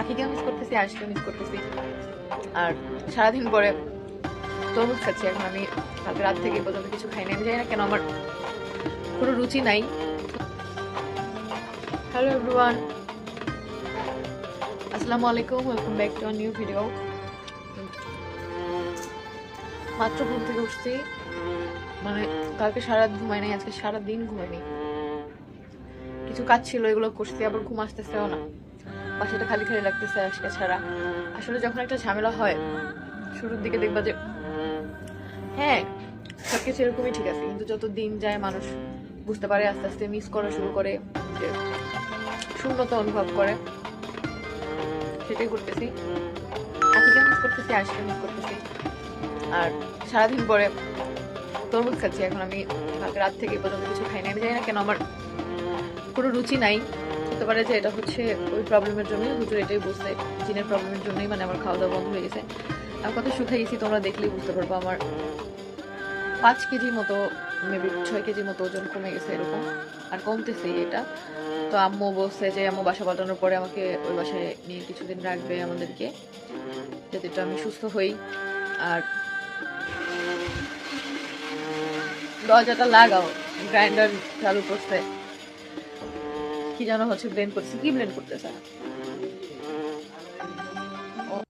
আখিকেও miss করতেছি আশকেও miss করতেছি? আর সারাদিন পরে তরমুজ খাচ্ছি, এখন আমি কালকে রাত থেকে পর্যন্ত কিছু খাই না আমি জানি না কেন আমার কোনো রুচি নাই। হ্যালো এভরিওয়ান আসসালামু আলাইকুম welcome back to new video মাত্র ঘুম থেকে উঠছি। মানে কালকে সারা ঘুমাই নাই, আজকে সারা দিন ঘুমাইনি। কিছু কাজ ছিল, এগুলো করছি, আবার ঘুম আসতেছেও না। বাসাটা খালি খালি লাগতেছে আজকে ছাড়া। আসলে যখন একটা ঝামেলা হয়, শুরুর দিকে দেখবা যে হ্যাঁ সবকিছু এরকমই ঠিক আছে, কিন্তু যত দিন যায় মানুষ বুঝতে পারে, আস্তে আস্তে মিস করা শুরু করে, যে শূন্যতা অনুভব করে। সেটাই করতেছি। আখিকে মিস করতেছি আশকে মিস করতেছি। আর সারাদিন পরে তরমুজ খাচ্ছি, এখন আমি রাত থেকে পর্যন্ত কিছু খাই না আমি জানি না কেন আমার কোনো রুচি নাই। হতে পারে যে এটা হচ্ছে ওই প্রবলেমের জন্যই হুজুর এটাই বলছে, জিনের প্রবলেমের জন্যই মানে আমার খাওয়া দাওয়া বন্ধ হয়ে গেছে। আমি কত শুকিয়ে গেছি, তোমরা দেখলেই বুঝতে পারব আমার পাঁচ কেজি মতো মেবি ছয় কেজি মতো ওজন কমে গেছে এরকম, আর কমতেছে এটা। তো আম্মু বলছে যে, আম্মু, বাসা পাল্টানোর পরে আমাকে ওই বাসায় নিয়ে কিছুদিন রাখবে আমাদেরকে, যাতে একটু আমি সুস্থ হই। আর দরজাটা লাগাও, গ্রাইন্ডার চালু করছে। কি যেন হচ্ছে ব্লেন্ড করতেছে কি ব্লেন্ড করতেছে?